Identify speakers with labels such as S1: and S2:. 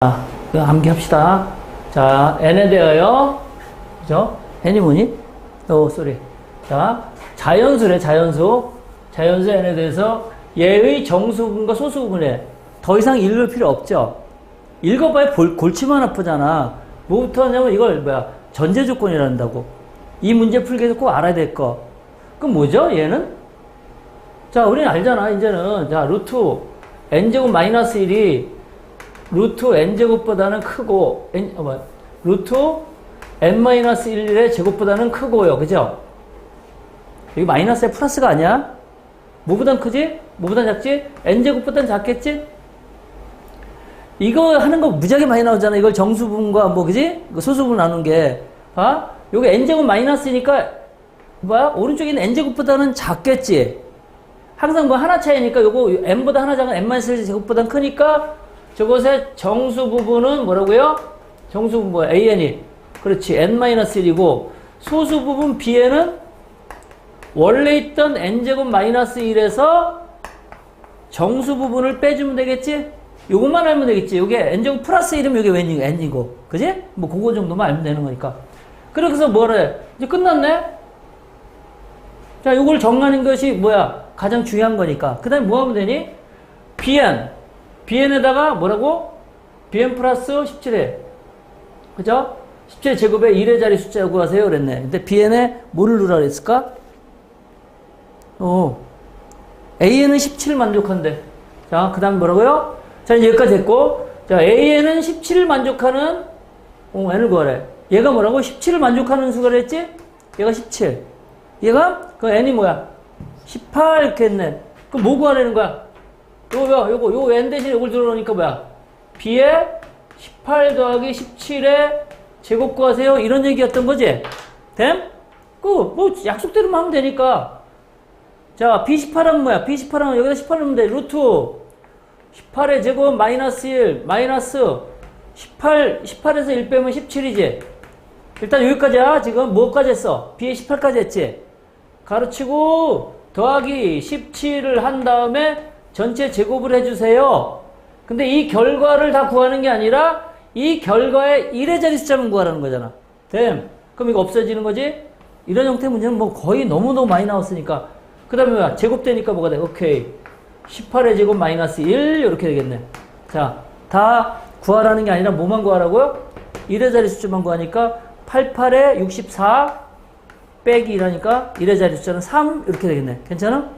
S1: 자, 그 암기합시다. 자, n에 대하여, 그죠? n이 뭐니? 어, 쏘리. 자, 자연수래, 자연수. 자연수 n에 대해서 얘의 정수분과 소수분에 더 이상 읽을 필요 없죠? 읽어봐야 볼, 골치만 아프잖아. 뭐부터 하냐면 이걸 뭐야? 전제 조건이란다고. 이 문제 풀기 위해서 꼭 알아야 될 거. 그럼 뭐죠? 얘는? 자, 우리는 알잖아, 이제는. 자, 루트 n제곱 마이너스 1이 루트 n제곱보다는 크고, n, 어, 뭐, 루트 n-1의 제곱보다는 크고요. 그죠? 여기 마이너스에 플러스가 아니야? 뭐보단 크지? 뭐보단 작지? n제곱보단 작겠지? 이거 하는 거 무지하게 많이 나오잖아. 이걸 정수분과 뭐, 그지? 그 소수분 나눈 게. 아? 여기 n제곱 마이너스니까, 뭐야? 오른쪽에 있는 n제곱보다는 작겠지? 항상 뭐 하나 차이니까 요거 n보다 하나 작은 n-1 제곱보단 크니까 저것의 정수 부분은 뭐라고요? 정수 부분 뭐야? an이. 그렇지. n-1이고 소수 부분 b에는 원래 있던 n제곱 마이너스 1에서 정수 부분을 빼주면 되겠지? 요것만 알면 되겠지. 요게 n제곱 플러스 1이면 요게 웬이고 n이고. 그지? 뭐 그거 정도만 알면 되는 거니까. 그래서 뭐래? 이제 끝났네? 자, 요걸 정하는 것이 뭐야? 가장 중요한 거니까. 그 다음에 뭐 하면 되니? bn. Bn에다가 뭐라고? bn 플러스 17에. 그죠? 17 제곱에 1의 자리 숫자 구하세요. 그랬네. 근데 bn에 뭐를 넣으라 그랬을까? 어. an은 17 만족한대. 자, 그 다음 뭐라고요? 자, 여기까지 됐고. 자, an은 17을 만족하는, 어, n을 구하래. 얘가 뭐라고? 17을 만족하는 수가 그랬지? 얘가 17. 얘가? 그 n이 뭐야? 18 이렇게 했네. 그럼 뭐 구하라는 거야? 요거, 요거, 요 n 대신 요걸 들어놓으니까 뭐야? b에 18 더하기 17에 제곱 구하세요. 이런 얘기였던 거지? 됨? 그, 뭐, 약속대로만 하면 되니까. 자, b18은 뭐야? b18은 여기다 18 넣으면 돼. 루트 18의 제곱 마이너스 1, 마이너스 18, 18에서 1 빼면 17이지? 일단 여기까지야. 지금 뭐까지 했어? b에 18까지 했지? 가르치고 더하기 17을 한 다음에 전체 제곱을 해주세요. 근데 이 결과를 다 구하는 게 아니라 이 결과의 1의 자리 숫자만 구하라는 거잖아. 됨. 그럼 이거 없어지는 거지? 이런 형태 문제는 뭐 거의 너무너무 많이 나왔으니까. 그 다음에 뭐야? 제곱되니까 뭐가 돼? 오케이. 18의 제곱 마이너스 1 이렇게 되겠네. 자, 다 구하라는 게 아니라 뭐만 구하라고요? 1의 자리 숫자만 구하니까 88에 64 빼기 1하니까 1의 자리 숫자는 3 이렇게 되겠네. 괜찮아?